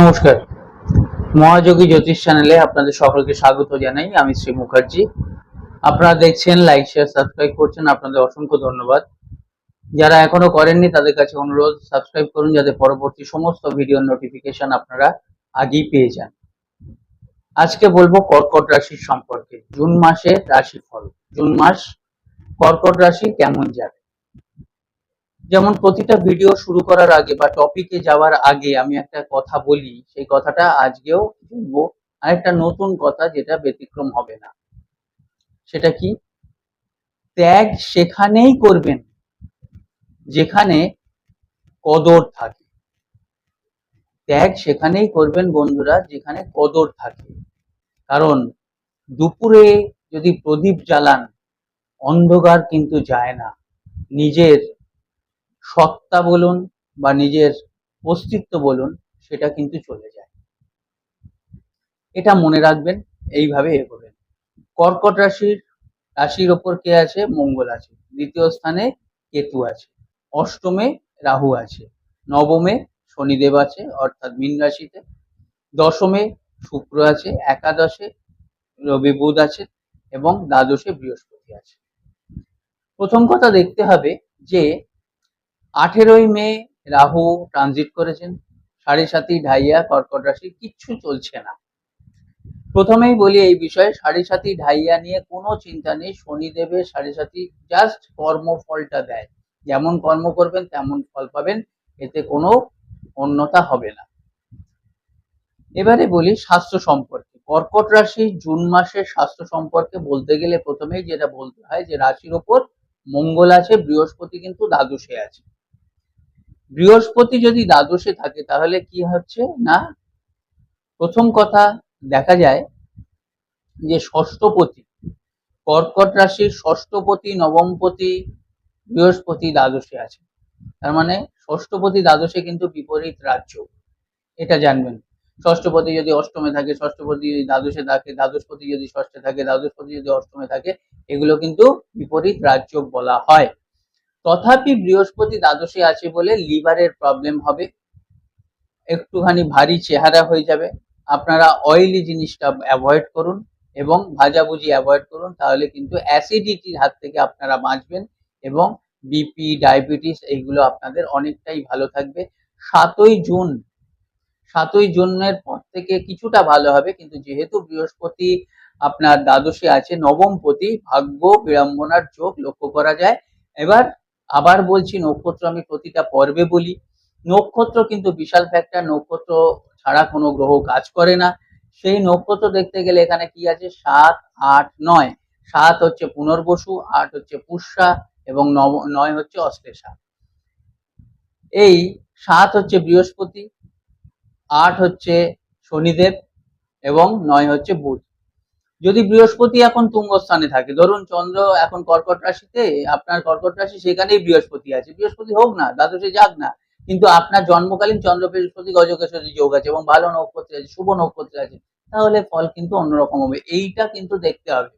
নমস্কার। মহাযোগী জ্যোতিষ চ্যানেলে আপনাদের সকলকে স্বাগত জানাই। আমি শ্রী মুখার্জি। আপনারা দেখছেন লাইক শেয়ার সাবস্ক্রাইব করছেন। আপনাদের অসংখ্য ধন্যবাদ। যারা এখনও করেননি, তাদের কাছে অনুরোধ সাবস্ক্রাইব করুন যাতে পরবর্তী সমস্ত ভিডিওর নোটিফিকেশন আপনারা আগেই পেয়ে যান। আজকে বলব কর্কট রাশির সম্পর্কে। জুন মাসের রাশিফল জুন মাস কর্কট রাশি কেমন যাবে? যেমন প্রতিটা ভিডিও শুরু করার আগে বা টপিকে যাওয়ার আগে আমি একটা কথা বলি, সেই কথাটা আজকেও বলব আরেকটা নতুন কথা যেটা ব্যতিক্রম হবে না। সেটা কি? ত্যাগ সেখানেই করবেন যেখানে কদর থাকে। ত্যাগ সেখানেই করবেন বন্ধুরা, যেখানে কদর থাকে। কারণ দুপুরে যদি প্রদীপ জ্বালান, অন্ধকার কিন্তু যায় না। নিজের সত্তা বলুন বা নিজের অস্তিত্ব বলুন, সেটা কিন্তু চলে যায়। এটা মনে রাখবেন, এইভাবে এগোবেন কর্কট রাশির রাশির ওপর কে আছে? মঙ্গল আছে। দ্বিতীয় স্থানে কেতু আছে। অষ্টমে রাহু আছে। নবমে শনিদেব আছে, অর্থাৎ মীন রাশিতে। দশমে শুক্র আছে, একাদশে রবি বুধ আছে এবং দ্বাদশে বৃহস্পতি আছে। প্রথম কথা দেখতে হবে যে আঠেরোই মে রাহু ট্রানজিট করেছেন। সাড়ে সাতই ঢাইয়া কর্কট রাশি, কিচ্ছু চলছে না। প্রথমেই বলি এই বিষয়ে, সাড়ে সাতই ঢাইয়া নিয়ে কোনো চিন্তা নেই। শনিদেবের সাড়ে সাতই জাস্ট কর্মফলটা দেয়। যেমন কর্ম করবেন, তেমন ফল পাবেন। এতে কোনো অন্যতা হবে না। এবারে বলি স্বাস্থ্য সম্পর্কে। কর্কট রাশি জুন মাসের স্বাস্থ্য সম্পর্কে বলতে গেলে প্রথমেই যেটা বলতে হয় যে রাশির ওপর মঙ্গল আছে, বৃহস্পতি কিন্তু দ্বাদশে আছে। বৃহস্পতি যদি দ্বাদশে থাকে, তাহলে কি হচ্ছে না? প্রথম কথা দেখা যায় যে ষষ্ঠপতি, কর্কট রাশির ষষ্ঠপতি, নবমপতি বৃহস্পতি দ্বাদশে আছে। তার মানে ষষ্ঠপতি দ্বাদশে কিন্তু বিপরীত রাজ্য, এটা জানবেন। ষষ্ঠপতি যদি অষ্টমে থাকে, ষষ্ঠপতি যদি দ্বাদশে থাকে, দ্বাদশপতি যদি ষষ্ঠে থাকে, দ্বাদশপতি যদি অষ্টমে থাকে, এগুলো কিন্তু বিপরীত রাজ্য বলা হয়। তথাপি বৃহস্পতি দ্বাদশে আছে বলে লিভারের প্রবলেম হবে। একটুখানি ভারী চেহারা হয়ে যাবে। আপনারা অয়েলি জিনিসটা অ্যাভয়েড করুন এবং ভাজাভুজি অ্যাভয়েড করুন, তাহলে কিন্তু অ্যাসিডিটির হাত থেকে আপনারা বাঁচবেন এবং বিপি ডায়াবেটিস এইগুলো আপনাদের অনেকটাই ভালো থাকবে। সাতই জুন, সাতই জুনের পর থেকে কিছুটা ভালো হবে, কিন্তু যেহেতু বৃহস্পতি আপনার দ্বাদশে আছে, নবমপতি ভাগ্য বিড়ম্বনার চোখ লক্ষ্য করা যায়। এবার আবার বলছি, নক্ষত্র আমি প্রতিটা পর্বে বলি। নক্ষত্র কিন্তু বিশাল ফ্যাক্টর নক্ষত্র ছাড়া কোনো গ্রহ কাজ করে না। সেই নক্ষত্র দেখতে গেলে এখানে কি আছে? সাত, আট, নয়। সাত হচ্ছে পুনর্বসু, আট হচ্ছে পুষ্যা এবং নব নয় হচ্ছে অশ্লেষা। এই সাত হচ্ছে বৃহস্পতি, আট হচ্ছে শনিদেব এবং নয় হচ্ছে বুধ। যদি বৃহস্পতি এখন তুঙ্গস্থানে থাকে, ধরুন চন্দ্র এখন কর্কট রাশিতে, আপনার কর্কট রাশি সেখানেই বৃহস্পতি আছে। বৃহস্পতি হোক না, দ্বাদশে যাক না, কিন্তু আপনার জন্মকালীন চন্দ্র, বৃহস্পতি গজকেশ্বরী যোগ আছে এবং ভালো নক্ষত্রে আছে, শুভ নক্ষত্রে আছে, তাহলে ফল কিন্তু অন্যরকম হবে। এইটা কিন্তু দেখতে হবে।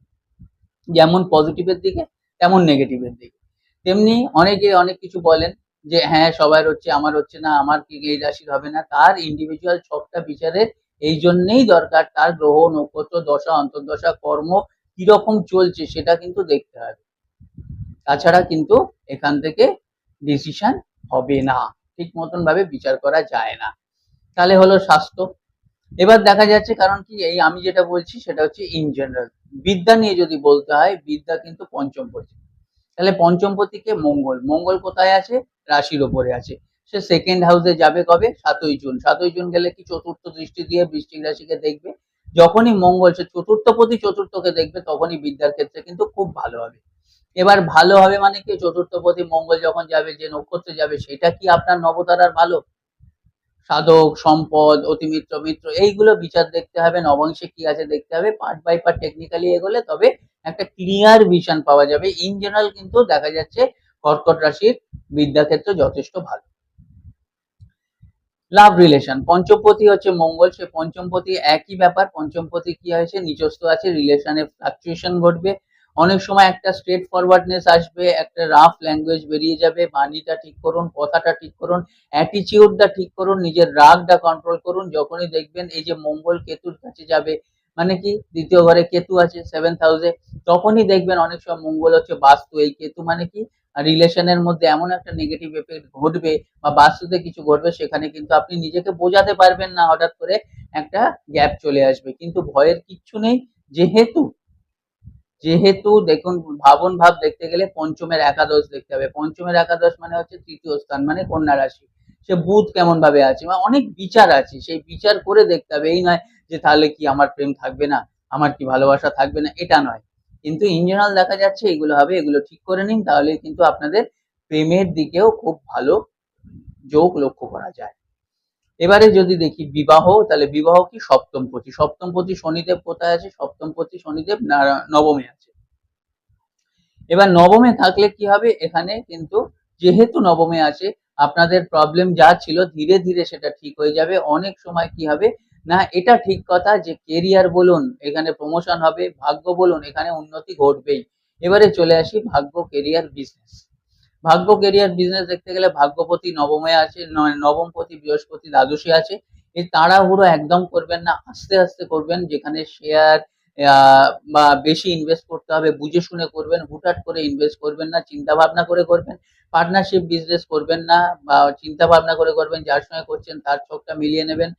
যেমন পজিটিভের দিকে, তেমন নেগেটিভের দিকে। তেমনি অনেকে অনেক কিছু বলেন যে হ্যাঁ সবার হচ্ছে, আমার হচ্ছে না, আমার কি এই রাশির হবে না। তার ইন্ডিভিজুয়াল ছকটা বিচারের এই জন্যেই দরকার তার গ্রহ, নক্ষত্র, দশা, অন্তর্দশা, কর্ম কীরকম চলছে সেটা কিন্তু দেখতে হবে। তাছাড়া কিন্তু এখান থেকে ডিসিশন হবে না। ঠিক মতন ভাবে বিচার করা যায় না। তাহলে হলো স্বাস্থ্য। এবার দেখা যাচ্ছে কারণ কি, এই আমি যেটা বলছি সেটা হচ্ছে ইন জেনারেল বিদ্যা নিয়ে যদি বলতে হয়, বিদ্যা কিন্তু পঞ্চম পতি। তাহলে পঞ্চমপতিকে মঙ্গল। মঙ্গল কোথায় আছে? রাশির ওপরে আছে। সে সেকেন্ড হাউসে যাবে কবে? সাতই জুন। সাতই জুন গেলে কি চতুর্থ দৃষ্টি দিয়ে বৃশ্চিক রাশিকে দেখবে? যখনই মঙ্গল, সে চতুর্থপতি চতুর্থকে দেখবে, তখনই বিদ্যার ক্ষেত্রে কিন্তু খুব ভালো হবে। এবার ভালো হবে মানে কি? চতুর্থপতি মঙ্গল যখন যাবে, যে নক্ষত্রে যাবে, সেটা কি আপনার নবতারার ভালো? সাধক, সম্পদ, অতিমিত্র, মিত্র, এইগুলো বিচার দেখতে হবে। নবাংশে কি আছে দেখতে হবে? পার্ট বাই পার্ট টেকনিক্যালি এগোলে তবে একটা ক্লিয়ার ভিশন পাওয়া যাবে। ইন জেনারেল কিন্তু দেখা যাচ্ছে কর্কট রাশির বিদ্যাক্ষেত্র যথেষ্ট ভালো। লাভ রিলেশন পঞ্চমপতি হচ্ছে মঙ্গল, সে পঞ্চমপতি একই ব্যাপার। পঞ্চমপতি কি হয়েছে? নিচস্থ আছে রিলেশনে ফ্লাকচুয়েশন ঘটবে। অনেক সময় একটা স্ট্রেট ফরওয়ার্ডনেস আসবে, একটা রাফ ল্যাঙ্গুয়েজ বেরিয়ে যাবে, বাণীটা ঠিক করুন, কথাটা ঠিক করুন অ্যাটিচিউডটা ঠিক করুন, নিজের রাগটা কন্ট্রোল করুন। যখনই দেখবেন এই যে মঙ্গল কেতুর কাছে যাবে মানে কি? দ্বিতীয় ঘরে কেতু আছে সেভেন্থ হাউসে তখনই দেখবেন অনেক সময় মঙ্গল হচ্ছে বাস্তু। এই কেতু মানে কি? রিলেশনের মধ্যে এমন একটা নেগেটিভ এফেক্ট ঘটবে বা বাস্তুতে কিছু ঘটবে, সেখানে কিন্তু আপনি নিজেকে বোঝাতে পারবেন না, হঠাৎ করে একটা গ্যাপ চলে আসবে। কিন্তু ভয়ের কিচ্ছু নেই। যেহেতু যেহেতু দেখুন, ভাবন ভাব দেখতে গেলে পঞ্চমের একাদশ দেখতে হবে। পঞ্চমের একাদশ মানে হচ্ছে তৃতীয় স্থান মানে কন্যা রাশি। সে বুধ কেমন ভাবে আছে? মানে অনেক বিচার আছে। সেই বিচার করে দেখতে হবে। এই নয় যে তাহলে কি আমার প্রেম থাকবে না? আমার কি ভালোবাসা থাকবে না? এটা নয়। কিন্তু ইন জেনারেল দেখা যাচ্ছে এগুলো হবে, এগুলো ঠিক করে নিন, তাহলে কিন্তু আপনাদের প্রেমের দিকেও খুব ভালো যোগ লক্ষ্য করা যায়। এবারে যদি দেখি বিবাহ, তাহলে বিবাহ কি? সপ্তম পতি। সপ্তম পতি শনিদেব কোথায় আছে? সপ্তম পতি শনিদেব নবমে আছে। এবার নবমে থাকলে কি হবে? এখানে কিন্তু যেহেতু নবমে আছে, আপনাদের প্রবলেম যা ছিল, ধীরে ধীরে সেটা ঠিক হয়ে যাবে। অনেক সময় কি হবে? না, এটা ঠিক কথা যে কেরিয়ার বলুন, এখানে প্রমোশন হবে, ভাগ্য বলুন, এখানে উন্নতি ঘটবেই। এবারে চলে আসি ভাগ্য কেরিয়ার বিজনেস ভাগ্য কেরিয়ার বিজনেস দেখতে গেলে ভাগ্যপতি নবমে আছে নবমপতি, বৃহস্পতি, দ্বাদশে আছে। এই তাড়াহুড়ো একদম করবেন না, আস্তে আস্তে করবেন, যেখানে শেয়ার বা বেশি ইনভেস্ট করতে হবে, বুঝে শুনে করবেন, হুটহাট করে ইনভেস্ট করবেন না চিন্তা ভাবনা করে করবেন পার্টনারশিপ বিজনেস করবেন না, বা চিন্তা ভাবনা করে করবেন, যার সঙ্গে করছেন তার ছকটা মিলিয়ে নেবেন।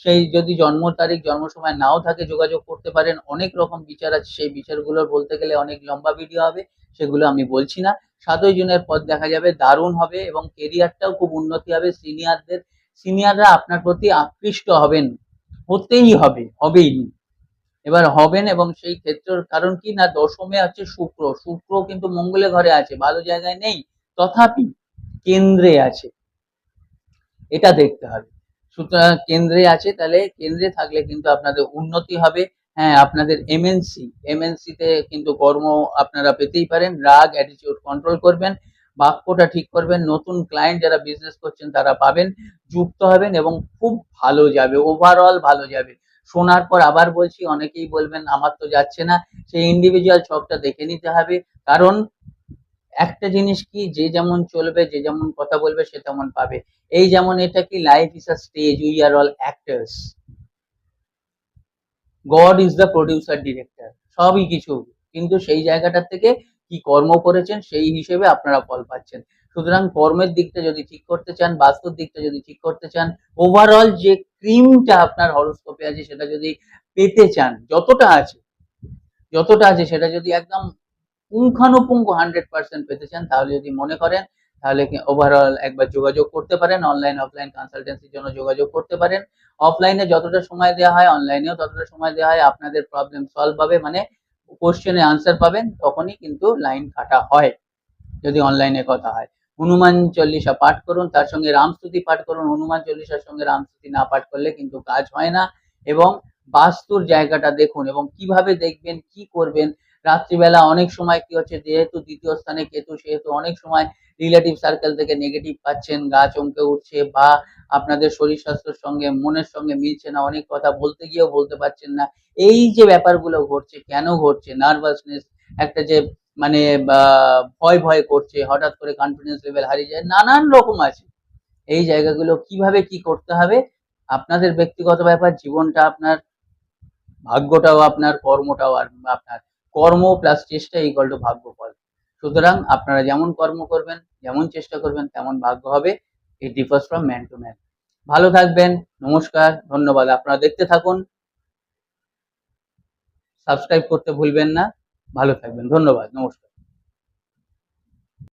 সেই যদি জন্ম তারিখ জন্ম সময় নাও থাকে যোগাযোগ করতে পারেন। অনেক রকম বিচার আছে। সেই বিচারগুলো বলতে গেলে অনেক লম্বা ভিডিও হবে, সেগুলো আমি বলছি না। সাতই জুনের পর দেখা যাবে দারুণ হবে এবং কেরিয়ারটাও খুব উন্নতি হবে। সিনিয়রদের সিনিয়ররা আপনার প্রতি আকৃষ্ট হবেন। হতেই হবে, হবেই। এবার হবেন এবং সেই ক্ষেত্রের কারণ কি না? দশমে আছে শুক্র। শুক্র কিন্তু মঙ্গলে ঘরে আছে, ভালো জায়গায় নেই। তথাপি কেন্দ্রে আছে। এটা দেখতে হবে। সুতরাং কেন্দ্রে আছে, তাহলে কেন্দ্রে থাকলে কিন্তু আপনাদের উন্নতি হবে। হ্যাঁ আপনাদের এমএনসি এমএনসি তে কিন্তু কর্ম আপনারা পেতেই পারেন, রাগ অ্যাটিটিউড কন্ট্রোল করবেন, বাক্যটা ঠিক করবেন, নতুন ক্লায়েন্ট যারা বিজনেস করছেন তারা পাবেন, যুক্ত হবেন এবং খুব ভালো যাবে ওভারঅল ভালো যাবে। শোনার পর আবার বলছি, অনেকেই বলবেন, আমার তো যাচ্ছে না। সেই ইন্ডিভিজুয়াল ছকটা দেখে নিতে হবে। কারণ একটা জিনিস কি, যে যেমন চলবে, যে যেমন কথা বলবে, সে তেমন পাবে। এই যেমন এটা কি life is a stage we are all actors God is the producer director সবই কিছু। কিন্তু সেই জায়গাটা থেকে কি কর্ম করেছেন, সেই হিসেবে আপনারা ফল পাচ্ছেন। সুতরাং কর্মের দিকটা যদি ঠিক করতে চান, বাস্তুর দিকটা যদি ঠিক করতে চান ওভারঅল যে ক্রিমটা আপনার হরস্কোপে আছে, সেটা যদি পেতে চান, যতটা আছে যতটা আছে, সেটা যদি একদম পুঙ্খানুপুঙ্খ হান্ড্রেড পার্সেন্ট পেতে চান তাহলে যদি মনে করেন, তাহলে ওভারঅল একবার যোগাযোগ করতে পারেন অনলাইন অফলাইন কনসালটেন্সির জন্য যোগাযোগ করতে পারেন। অফলাইনে যতটা সময় দেওয়া হয় অনলাইনেও ততটা সময় দেওয়া হয়, আপনাদের প্রবলেম সলভ হবে মানে কোশ্চেনে আনসার পাবেন, তখনই কিন্তু লাইন কাটা হয়, যদি অনলাইনে কথা হয়। হনুমান চল্লিশা পাঠ করুন, তার সঙ্গে রামস্তুতি পাঠ করুন, হনুমান চল্লিশার সঙ্গে রামস্তুতি না পাঠ করলে কিন্তু কাজ হয় না। এবং বাস্তুর জায়গাটা দেখুন, এবং কীভাবে দেখবেন, কি করবেন রাত্রিবেলা অনেক সময় কি হচ্ছে, যেহেতু দ্বিতীয় স্থানে কেতু, সেহেতু অনেক সময় রিলেটিভ সার্কেল থেকে নেগেটিভ পাচ্ছেন, গা চমকে উঠছে বা আপনাদের শরীর স্বাস্থ্যের সঙ্গে, মনের সঙ্গে মিলছে না, অনেক কথা বলতে গিয়েও বলতে পারছেন না। এই যে ব্যাপারগুলো ঘটছে, কেন ঘটছে? নার্ভাসনেস একটা যে মানে ভয় ভয় করছে, হঠাৎ করে কনফিডেন্স লেভেল হারিয়ে যায়, নানান রকম আছে। এই জায়গাগুলো কীভাবে কি করতে হবে? আপনাদের ব্যক্তিগত ব্যাপার, জীবনটা আপনার, ভাগ্যটাও আপনার, কর্মটাও আর আপনার। কর্ম প্লাস চেষ্টা ইকল টু ভাগ্যফল। সুতরাং আপনারা যেমন কর্ম করবেন, যেমন চেষ্টা করবেন, তেমন ভাগ্য হবে। It differs from man to man ভালো থাকবেন, নমস্কার, ধন্যবাদ। আপনারা দেখতে থাকুন। সাবস্ক্রাইব করতে ভুলবেন না। ভালো থাকবেন। ধন্যবাদ। নমস্কার।